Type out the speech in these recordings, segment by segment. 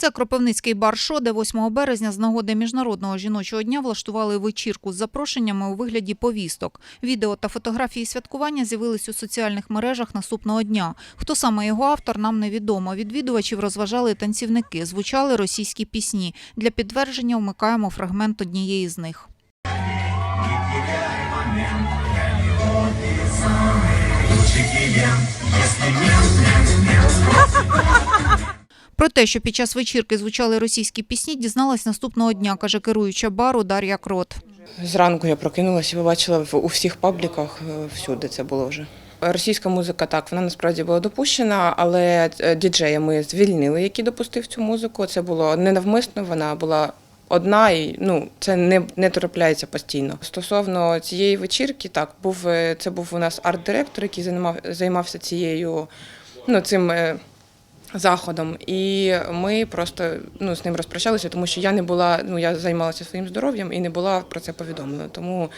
Це Кропивницький бар-шо, де 8 березня з нагоди Міжнародного жіночого дня влаштували вечірку з запрошеннями у вигляді повісток. Відео та фотографії святкування з'явились у соціальних мережах наступного дня. Хто саме його автор, нам невідомо. Відвідувачів розважали танцівники, звучали російські пісні. Для підтвердження вмикаємо фрагмент однієї з них. Про те, що під час вечірки звучали російські пісні, дізналась наступного дня, каже керуюча бару Дар'я Крот. Зранку я прокинулася побачила у всіх пабліках е, всюди це було вже. Російська музика так, вона насправді була допущена, але е, діджея ми звільнили, який допустив цю музику. Це було ненавмисно, вона була одна і ну це не, не трапляється постійно. Стосовно цієї вечірки, так був е, це був у нас арт-директор, який займав, займався цією ну цим. Заходом, і ми просто ну з ним розпрощалися, тому що я не була. Ну я займалася своїм здоров'ям і не була про це повідомлена. Тому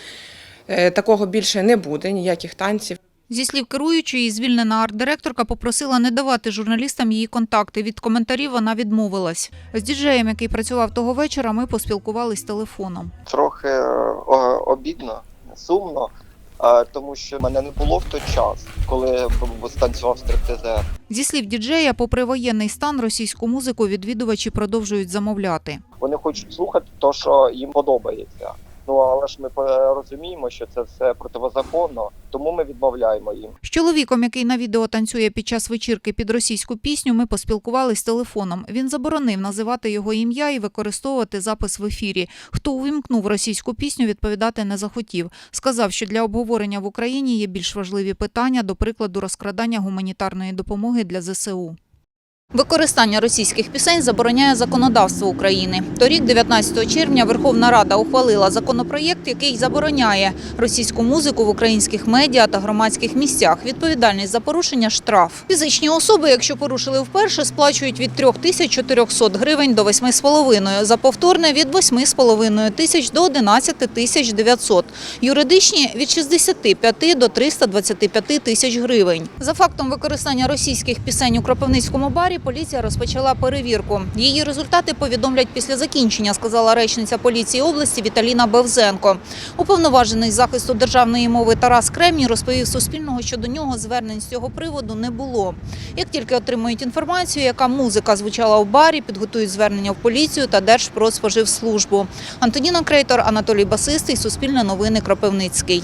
е, такого більше не буде, ніяких танців. Зі слів керуючої, звільнена арт-директорка попросила не давати журналістам її контакти. Від коментарів вона відмовилась. З діджеєм, який працював того вечора, ми поспілкувались телефоном. трохи е, обідно, сумно, тому що мене не було в той час, коли станцював стриптизер. Зі слів діджея, попри воєнний стан, російську музику відвідувачі продовжують замовляти. Вони хочуть слухати те, що їм подобається. Ну але ж ми розуміємо, що це все протизаконно, тому ми відмовляємо їм. З чоловіком, який на відео танцює під час вечірки під російську пісню, ми поспілкувались телефоном. Він заборонив називати його ім'я і використовувати запис в ефірі. Хто увімкнув російську пісню, відповідати не захотів. Сказав, що для обговорення в Україні є більш важливі питання, до прикладу, розкрадання гуманітарної допомоги для ЗСУ. Використання російських пісень забороняє законодавство України. Торік, 19 червня, Верховна Рада ухвалила законопроєкт, який забороняє російську музику в українських медіа та громадських місцях. Відповідальність за порушення – штраф. Фізичні особи, якщо порушили вперше, сплачують від 3400 гривень до 8,5, за повторне – від 8,5 тисяч до 11 тисяч 900, юридичні – від 65 до 325 тисяч гривень. За фактом використання російських пісень у Кропивницькому барі поліція розпочала перевірку. Її результати повідомлять після закінчення, сказала речниця поліції області Віталіна Бевзенко. Уповноважений захисту державної мови Тарас Кремній розповів Суспільного, що до нього звернень з цього приводу не було. Як тільки отримують інформацію, яка музика звучала в барі, підготують звернення в поліцію та Держпродспоживслужбу. Антоніна Крейтор, Анатолій Басистий, Суспільне новини, Кропивницький.